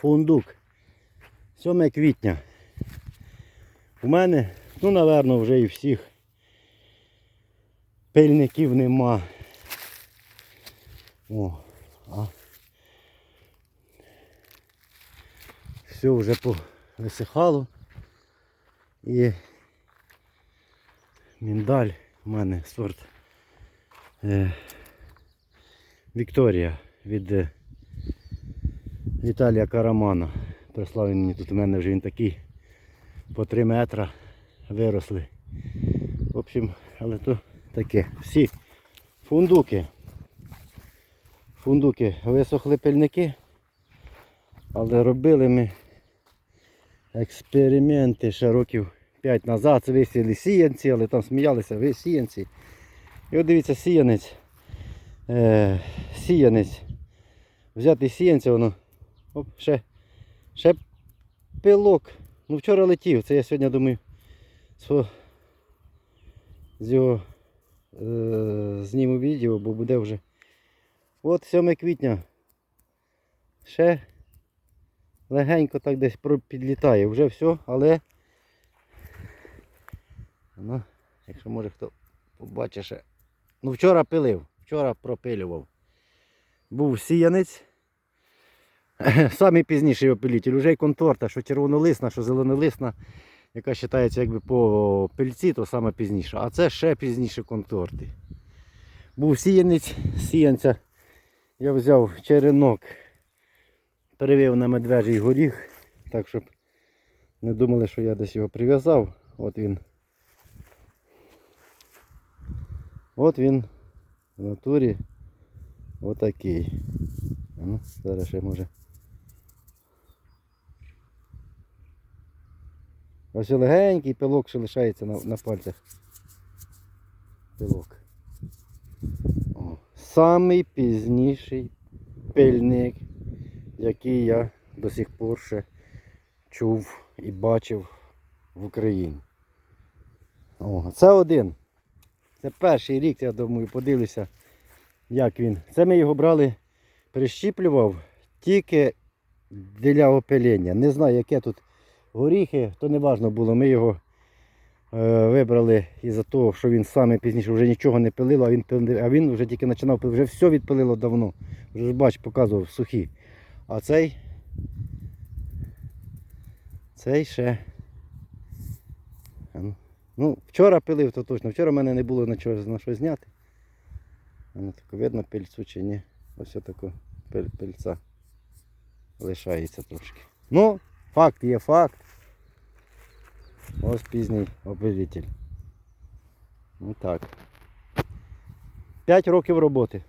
фундук. 7 квітня. У мене, ну, напевно, вже і всіх пильників нема. О, а. Все вже повисихало. І міндаль у мене сорт е, Вікторія від е, Віталія Карамана. Прислав він мені тут у мене вже він такий по 3 метра виросли. В общем, але то таке. Всі фундуки. Фундуки висохли пильники, але робили ми експерименти ще років 5 назад. Висіли сіянці, але там сміялися, ви сіянці. І от дивіться, сіянець. Е, сіянець. Взяти сіянця, воно. Оп, ще, ще пилок. Ну вчора летів, це я сьогодні думаю. З, його е, зніму відео, бо буде вже. От 7 квітня. Ще легенько так десь підлітає. Вже все, але. Ну, якщо може хто побачить ще. Ну вчора пилив, вчора пропилював. Був сіянець. Самий пізніший опилитель. Уже й конторта, що червонолисна, що зеленолисна, яка вважається якби по пильці, то саме пізніша. А це ще пізніше конторти. Був сіянець, сіянця. Я взяв черенок, перевів на медвежий горіх, так щоб не думали, що я десь його прив'язав. От він. От він в натурі отакий. Ну, зараз ще може. Ось легенький пилок ще лишається на, на пальцях. Пилок. О, самий пізніший пильник, який я до сих пор ще чув і бачив в Україні. О, це один. Це перший рік, я думаю, подивлюся, як він. Це ми його брали, прищіплював тільки для опилення. Не знаю, яке тут горіхи, то не важно було. Ми його е, вибрали із-за того, що він саме пізніше вже нічого не пилило, а він, а він вже тільки починав пилити. Вже все відпилило давно. Вже ж бач, показував сухі. А цей. Цей ще. Ну. Ну, вчора пилив, то точно. Вчора в мене не було на, чого, на що зняти. Воно тако видно пильцю чи ні. Ось тако пиль, пильця лишається трошки. Ну, факт є факт. Ось пізній опилитель. Ну так. 5 років роботи.